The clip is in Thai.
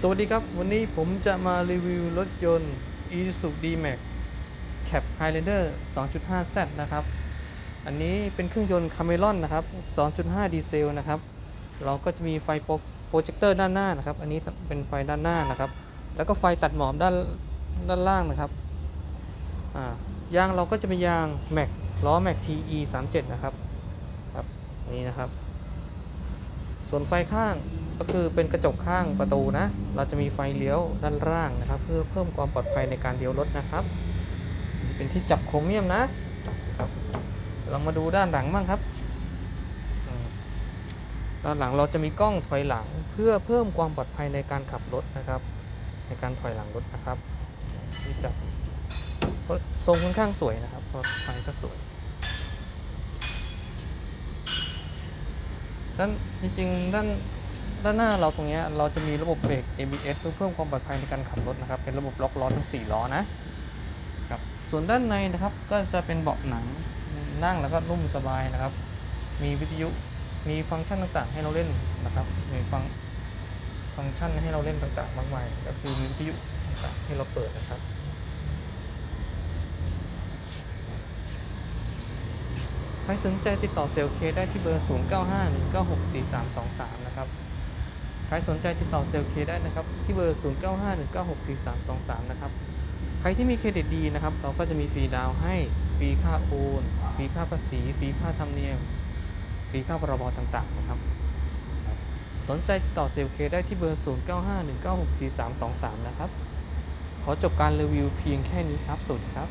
สวัสดีครับ วันนี้ผมจะมารีวิวรถยนต์ Isuzu D-Max Cab Highlander 2.5Z นะครับ อันนี้เป็นเครื่องยนต์ Cameron นะครับ 2.5 ดีเซลนะครับ เราก็จะมีไฟโปรเจคเตอร์ด้านหน้านะครับ อันนี้เป็นไฟด้านหน้านะครับ แล้วก็ไฟตัดหมอกด้านด้านล่างนะครับ ยางเราก็จะเป็นยาง Max ล้อ Max TE 37 นะครับ ครับ นี่นะครับ ส่วนไฟข้าง ก็คือเป็นกระจกข้างประตูนะ เราจะมีไฟเลี้ยวด้านล่างนะครับ เพื่อเพิ่มความปลอดภัยในการเลี้ยวรถนะครับ เป็นที่จับโครเมียมนะเรามาดูด้านหลังบ้างครับ ด้านหลังเราจะมีกล้องถอยหลังเพื่อเพิ่มความปลอดภัยในการขับรถนะครับ ในการถอยหลังรถนะครับที่จับทรงค่อนข้างสวยนะครับราะไฟก็สวยด้านจริงๆด้าน ด้านหน้าเราตรงนี้เราจะมีระบบเบรก ABS เพื่อเพิ่มความปลอดภัยในการขับรถนะครับ เป็นระบบล็อกล้อทั้ง 4 ล้อนะครับ ส่วนด้านในนะครับก็จะเป็นเบาะหนังนั่งแล้วก็นุ่มสบายนะครับ มีวิทยุ มีฟังก์ชันต่างๆ ให้เราเล่นนะครับ มีฟังฟังก์ชันให้เราเล่นต่างๆ มากมาย ก็คือมีวิทยุต่างๆให้เราเปิดนะครับใครสนใจติดต่อเซลล์เคได้ที่เบอร์ 0951964323 นะครับ ใครสนใจติดต่อเซลเคได้นะครับ ที่เบอร์ 0951964323 นะครับ ใครที่มีเครดิตดีนะครับ เราก็จะมีฟรีดาวน์ให้ฟรีค่าโอนฟรีค่าภาษีฟรีค่าธรรมเนียมฟรีค่าพรบต่างๆนะครับ สนใจติดต่อเซลเคได้ที่เบอร์ 0951964323 นะครับ ขอจบการรีวิวเพียงแค่นี้ครับสวัสดีครับ